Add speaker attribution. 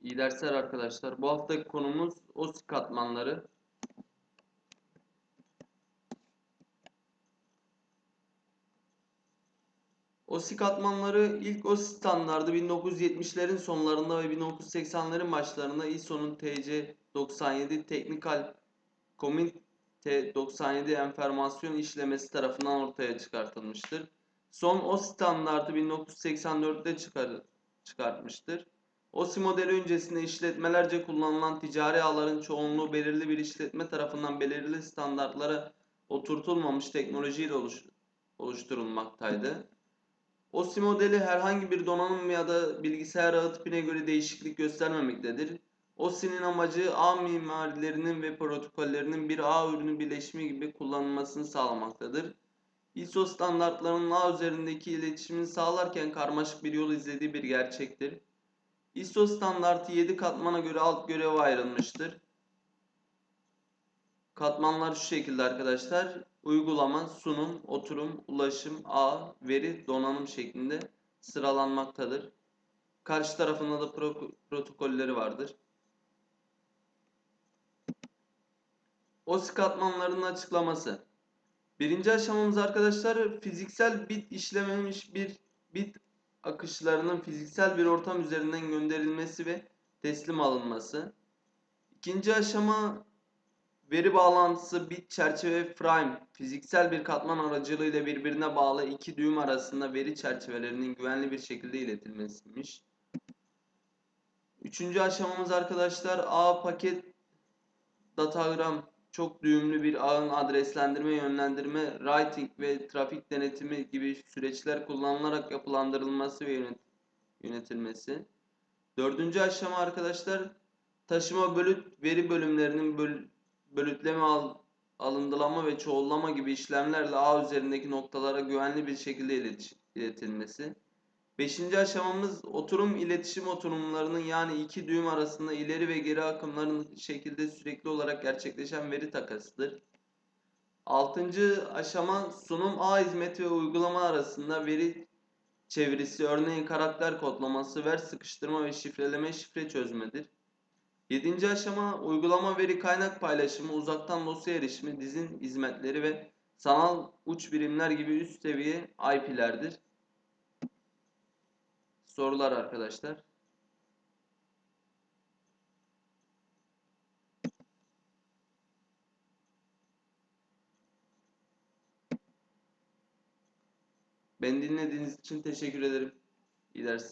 Speaker 1: İyi dersler arkadaşlar. Bu haftaki konumuz OSI katmanları. OSI katmanları ilk OSI standardı 1970'lerin sonlarında ve 1980'lerin başlarında ISO'nun TC 97 Technical Committee 97 enformasyon işlemesi tarafından ortaya çıkartılmıştır. Son OSI standardı 1984'te çıkar, çıkartmıştır. OSI modeli öncesinde işletmelerce kullanılan ticari ağların çoğunluğu belirli bir işletme tarafından belirli standartlara oturtulmamış teknolojiyle oluş, oluşturulmaktaydı. OSI modeli herhangi bir donanım ya da bilgisayar ağı tipine göre değişiklik göstermemektedir. OSI'nin amacı ağ mimarilerinin ve protokollerinin bir ağ ürünü birleşimi gibi kullanılmasını sağlamaktadır. ISO standartlarının ağ üzerindeki iletişimini sağlarken karmaşık bir yol izlediği bir gerçektir. ISO standartı 7 katmana göre alt göreve ayrılmıştır. Katmanlar şu şekilde arkadaşlar. Uygulama, sunum, oturum, ulaşım, ağ, veri, donanım şeklinde sıralanmaktadır. Karşı tarafında da pro protokolleri vardır. OSI katmanlarının açıklaması. Birinci aşamamız arkadaşlar fiziksel bit işlememiş bir bit akışlarının fiziksel bir ortam üzerinden gönderilmesi ve teslim alınması. İkinci aşama veri bağlantısı bit çerçeve frame fiziksel bir katman aracılığıyla birbirine bağlı iki düğüm arasında veri çerçevelerinin güvenli bir şekilde iletilmesiymiş. Üçüncü aşamamız arkadaşlar ağ paket datagram çok düğümlü bir ağın adreslendirme, yönlendirme, routing ve trafik denetimi gibi süreçler kullanılarak yapılandırılması ve yönet yönetilmesi. Dördüncü aşama arkadaşlar taşıma bölüt veri bölümlerinin böl bölütleme al alındılama ve çoğullama gibi işlemlerle ağ üzerindeki noktalara güvenli bir şekilde iletilmesi. Beşinci aşamamız oturum iletişim oturumlarının yani iki düğüm arasında ileri ve geri akımların şekilde sürekli olarak gerçekleşen veri takasıdır. Altıncı aşama sunum ağ hizmeti ve uygulama arasında veri çevirisi örneğin karakter kodlaması, ver sıkıştırma ve şifreleme şifre çözmedir. Yedinci aşama uygulama veri kaynak paylaşımı, uzaktan dosya erişimi, dizin hizmetleri ve sanal uç birimler gibi üst seviye IP'lerdir. Sorular arkadaşlar. Beni dinlediğiniz için teşekkür ederim. İyi dersler.